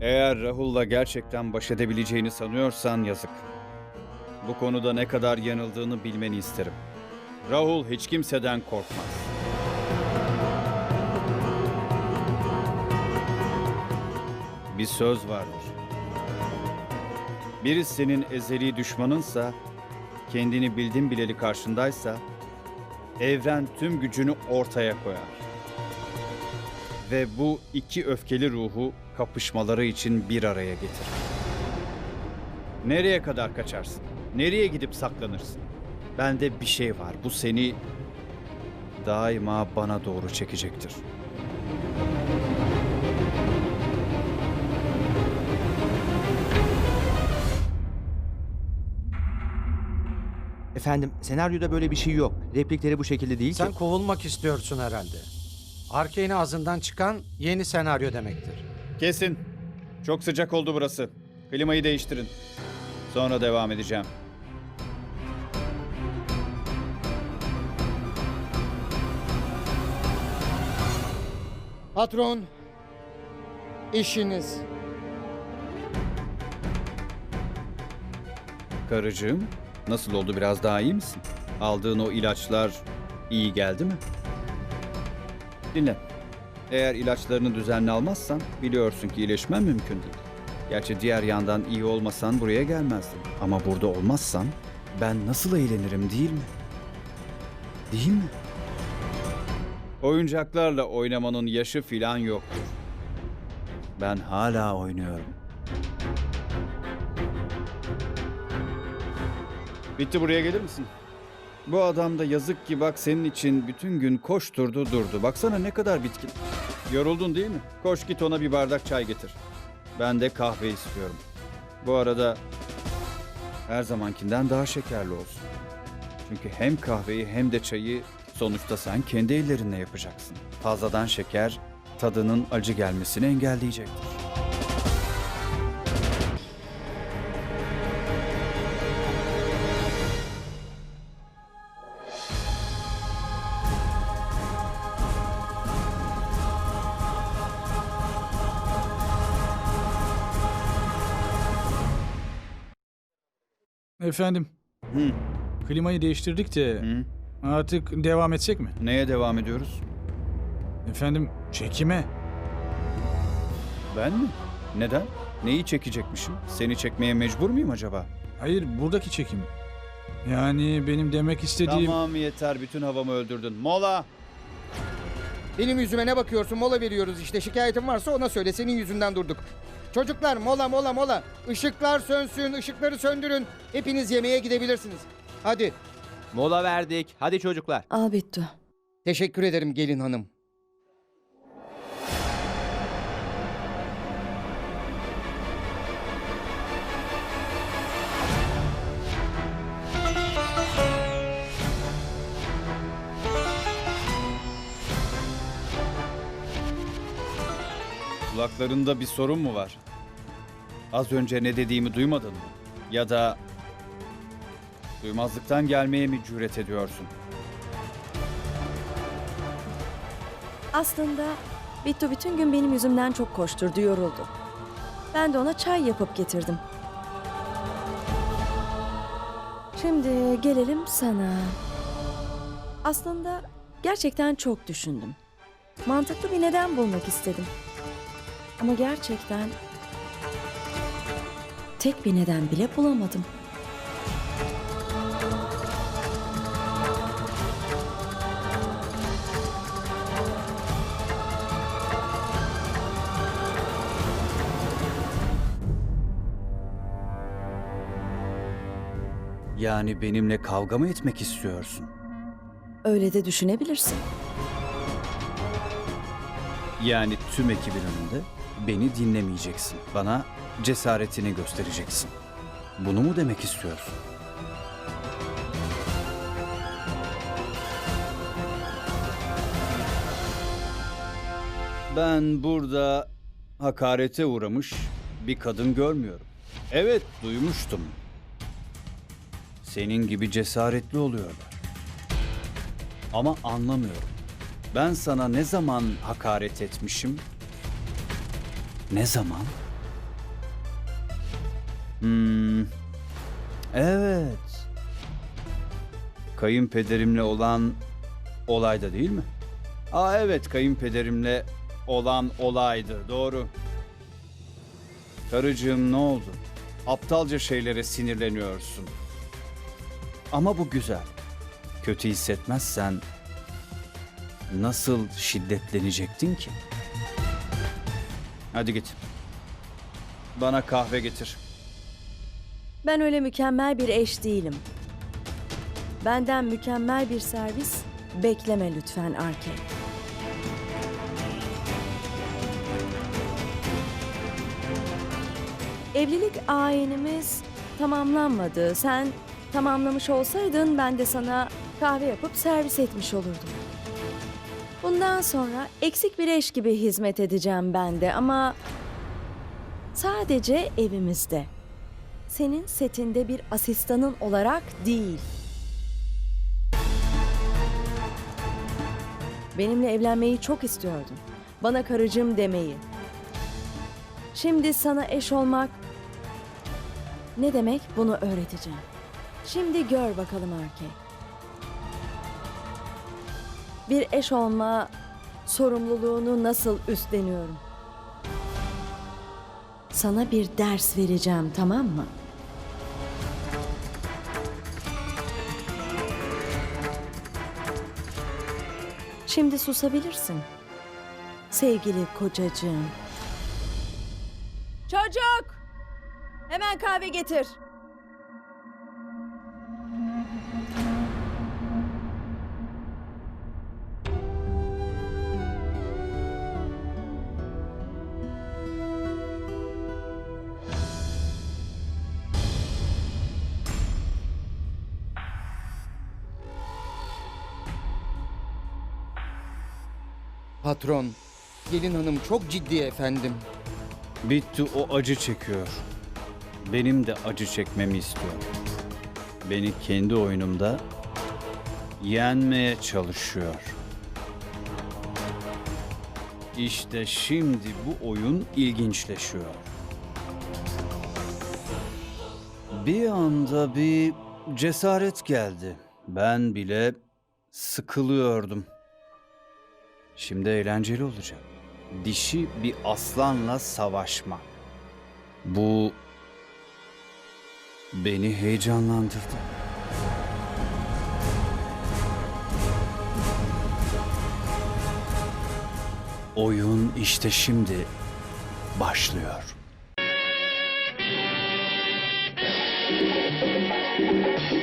Eğer Rahul'la gerçekten baş edebileceğini sanıyorsan yazık. Bu konuda ne kadar yanıldığını bilmeni isterim. Rahul hiç kimseden korkmaz. Bir söz vardır. Biri senin ezeli düşmanınsa, kendini bildin bileli karşındaysa, evren tüm gücünü ortaya koyar. Ve bu iki öfkeli ruhu kapışmaları için bir araya getirir. Nereye kadar kaçarsın? Nereye gidip saklanırsın? Bende bir şey var. Bu seni daima bana doğru çekecektir. Efendim senaryoda böyle bir şey yok. Replikleri bu şekilde değil Sen ki. kovulmak istiyorsun herhalde. Arkane'i ağzından çıkan yeni senaryo demektir. Kesin. Çok sıcak oldu burası. Klimayı değiştirin. Sonra devam edeceğim. Patron, işiniz. Karıcığım, nasıl oldu biraz daha iyi misin? Aldığın o ilaçlar iyi geldi mi? Dinle. Eğer ilaçlarını düzenli almazsan biliyorsun ki iyileşmen mümkün değil. Gerçi diğer yandan iyi olmasan buraya gelmezdin. Ama burada olmazsan ben nasıl eğlenirim değil mi? Değil mi? Oyuncaklarla oynamanın yaşı filan yoktur. Ben hala oynuyorum. Bitti buraya gelir misin? Bu adam da yazık ki bak senin için bütün gün koşturdu durdu. Baksana ne kadar bitkin. Yoruldun değil mi? Koş git ona bir bardak çay getir. Ben de kahve istiyorum. Bu arada her zamankinden daha şekerli olsun. Çünkü hem kahveyi hem de çayı sonuçta sen kendi ellerinle yapacaksın. Fazladan şeker tadının acı gelmesini engelleyecektir. Efendim, Hı. klimayı değiştirdik de Hı? artık devam etsek mi? Neye devam ediyoruz? Efendim, çekime. Ben mi? Neden? Neyi çekecekmişim? Seni çekmeye mecbur muyum acaba? Hayır, buradaki çekim. Yani benim demek istediğim... Tamam yeter bütün havamı öldürdün. Mola! Benim yüzüme ne bakıyorsun? Mola veriyoruz işte. Şikayetin varsa ona söyle. Senin yüzünden durduk. Çocuklar mola mola mola. Işıklar sönsün, ışıkları söndürün. Hepiniz yemeğe gidebilirsiniz. Hadi. Mola verdik. Hadi çocuklar. Al. Teşekkür ederim gelin hanım. Kulaklarında bir sorun mu var? Az önce ne dediğimi duymadın mı? Ya da duymazlıktan gelmeye mi cüret ediyorsun? Aslında Bittu bütün gün benim yüzümden çok koşturdu, yoruldu. Ben de ona çay yapıp getirdim. Şimdi gelelim sana. Aslında gerçekten çok düşündüm. Mantıklı bir neden bulmak istedim. Ama gerçekten tek bir neden bile bulamadım. Yani benimle kavga mı etmek istiyorsun? Öyle de düşünebilirsin. Yani tüm ekibin önünde beni dinlemeyeceksin. Bana cesaretini göstereceksin. Bunu mu demek istiyorsun? Ben burada hakarete uğramış bir kadın görmüyorum. Evet, duymuştum. Senin gibi cesaretli oluyorlar. Ama anlamıyorum. Ben sana ne zaman hakaret etmişim? Ne zaman? Hmm. Evet. Kayınpederimle olan olayda değil mi? Aa evet kayınpederimle olan olaydı doğru. Karıcığım ne oldu? Aptalca şeylere sinirleniyorsun. Ama bu güzel. Kötü hissetmezsen nasıl şiddetlenecektin ki? Hadi git. Bana kahve getir. Ben öyle mükemmel bir eş değilim. Benden mükemmel bir servis bekleme lütfen Arke. Evlilik ayinimiz tamamlanmadı. Sen tamamlamış olsaydın ben de sana kahve yapıp servis etmiş olurdum. Bundan sonra eksik bir eş gibi hizmet edeceğim ben de ama sadece evimizde senin setinde bir asistanın olarak değil. Benimle evlenmeyi çok istiyordun. Bana karıcığım demeyi. Şimdi sana eş olmak ne demek bunu öğreteceğim. Şimdi gör bakalım Arke. Bir eş olma sorumluluğunu nasıl üstleniyorum. Sana bir ders vereceğim tamam mı? Şimdi susabilirsin. Sevgili kocacığım. Çocuk! Hemen kahve getir. Patron, gelin hanım çok ciddi efendim. Bitti o acı çekiyor. Benim de acı çekmemi istiyor. Beni kendi oyunumda yenmeye çalışıyor. İşte şimdi bu oyun ilginçleşiyor. Bir anda bir cesaret geldi. Ben bile sıkılıyordum. Şimdi eğlenceli olacak. Dişi bir aslanla savaşma. Bu beni heyecanlandırdı. Oyun işte şimdi başlıyor.